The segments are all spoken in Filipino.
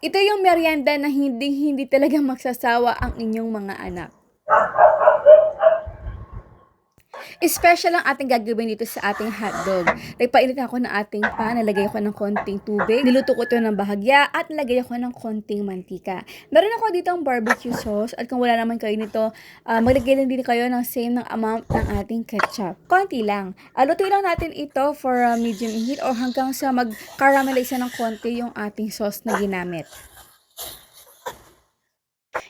Ito yung merienda na hindi hindi talaga magsasawa ang inyong mga anak. Special ang ating gagawin dito sa ating hotdog. Nagpainit ako ng ating pan, nalagay ko ng konting tubig, niluto ko ito ng bahagya, at nalagay ako ng konting mantika. Meron ako dito ang barbecue sauce, at kung wala naman kayo nito, ah, maglagay lang din kayo ng same ng amount ng ating ketchup. Konti lang. Uh, lutuin lang natin ito for ah, medium heat or hanggang sa mag-caramelize ng konti yung ating sauce na ginamit.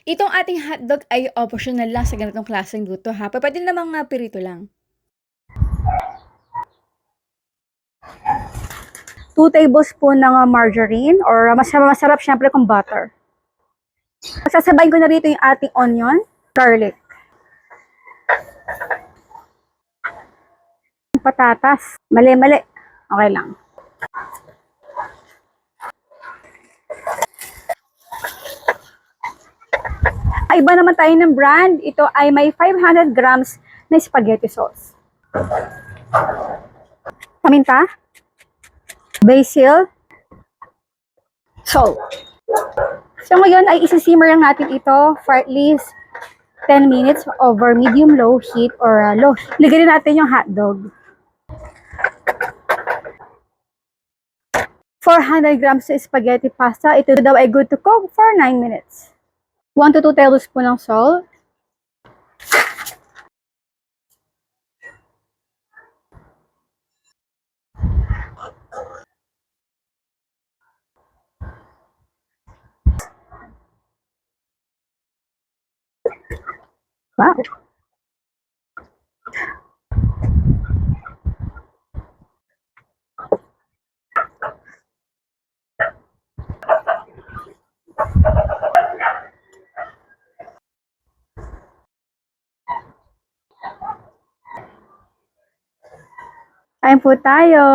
Itong ating hotdog ay optional lang sa ganitong klaseng luto ha. Pwede namang uh, pirito lang. 2 tablespoon ng uh, margarine or uh, mas masarap syempre kung butter. Sasabayin ko na rito yung ating onion, garlic. Patatas. Mali-mali. Okay lang. Ay, iba naman tayo ng brand. Ito ay may 500 grams na spaghetti sauce. Paminta basil, salt. So ngayon ay isi-simmer lang natin ito for at least 10 minutes over medium-low heat or uh, low. Lagyan natin yung hotdog. 400 grams sa spaghetti pasta. Ito daw ay good to cook for 9 minutes. 1 to 2 tablespoon ng salt. Wow. Kain po tayo.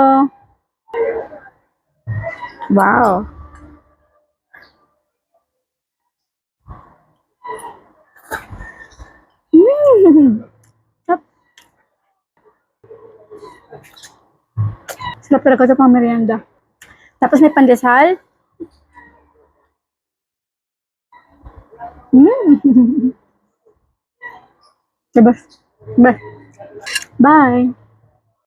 Wow. Mm. Sarap. Talaga ito pang merienda. Tapos may pandesal. Mm. Diba? Diba? Bye.